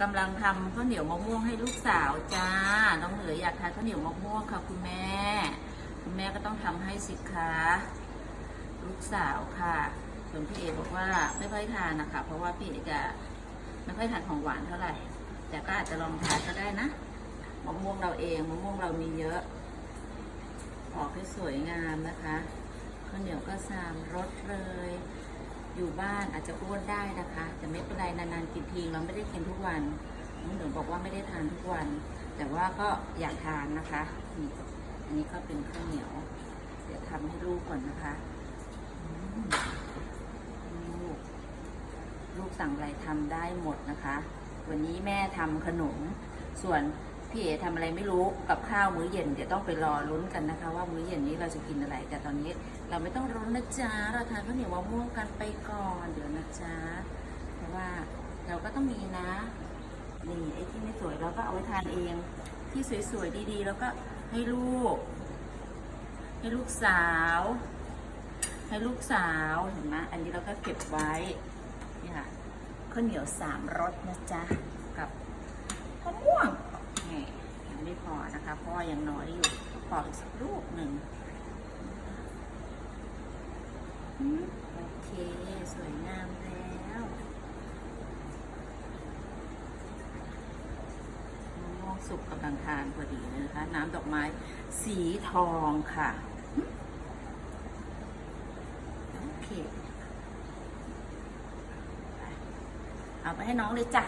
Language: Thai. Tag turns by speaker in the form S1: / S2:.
S1: กำลังทำข้าวเหนียวมะม่วงให้ลูกสาวจ้า น้องเหลืออยากทานข้าวเหนียวมะม่วงค่ะคุณแม่ คุณแม่ก็ต้องทำให้สิคะลูกสาวค่ะส่วนพี่เอบอกว่าไม่ค่อยทานนะคะ เพราะว่าพี่เอจะไม่ค่อยทานของหวานเท่าไหร่ แต่ก็อาจจะลองทานก็ได้นะมะม่วงเราเองมะม่วงเรามีเยอะ ออกให้สวยงามนะคะข้าวเหนียวก็สามรสเลย อยู่บ้านอาจจะอ้วนได้นะคะ แต่ไม่เป็นไรนานๆกินทีเราไม่ได้กินทุกวันน้องเหนือบอกว่าไม่ได้ทานทุกวัน แต่ว่าก็อยากทานนะคะนี่อันนี้ก็เป็นข้าวเหนียว เดี๋ยวทำให้ลูกก่อนนะคะลูกลูกสั่งอะไรทำได้หมดนะคะ วันนี้แม่ทำขนมส่วน พี่เอ๋ทำอะไรไม่รู้กับข้าวมื้อเย็นเดี๋ยวต้องไปรอลุ้นกันนะคะ ว่ามื้อเย็นนี้เราจะกินอะไร แต่ตอนนี้เราไม่ต้องรุ้นนะจ๊ะเราทานข้าวเหนียวมะม่วงกันไปก่อนเดี๋ยวนะจ๊ะเพราะว่าเราก็ต้องมีนะนี่ไอ้ที่ไม่สวยเราก็เอาไว้ทานเอง ที่สวยๆดีๆ แล้วก็ให้ลูก ให้ลูกสาว ให้ลูกสาวเห็นไหมอันนี้เราก็เก็บไว้นี่ค่ะข้าวเหนียวสามรสนะจ๊ะกับ ไม่พอนะคะเพราะว่ายังน้อยอยู่ขออีกสักลูกหนึ่งโอเคสวยงามแล้วมะม่วงสุกกำลังทานพอดีเลยนะคะ น้ำดอกไม้สีทองค่ะโอเคเอาไปให้น้องเลยจ้ะ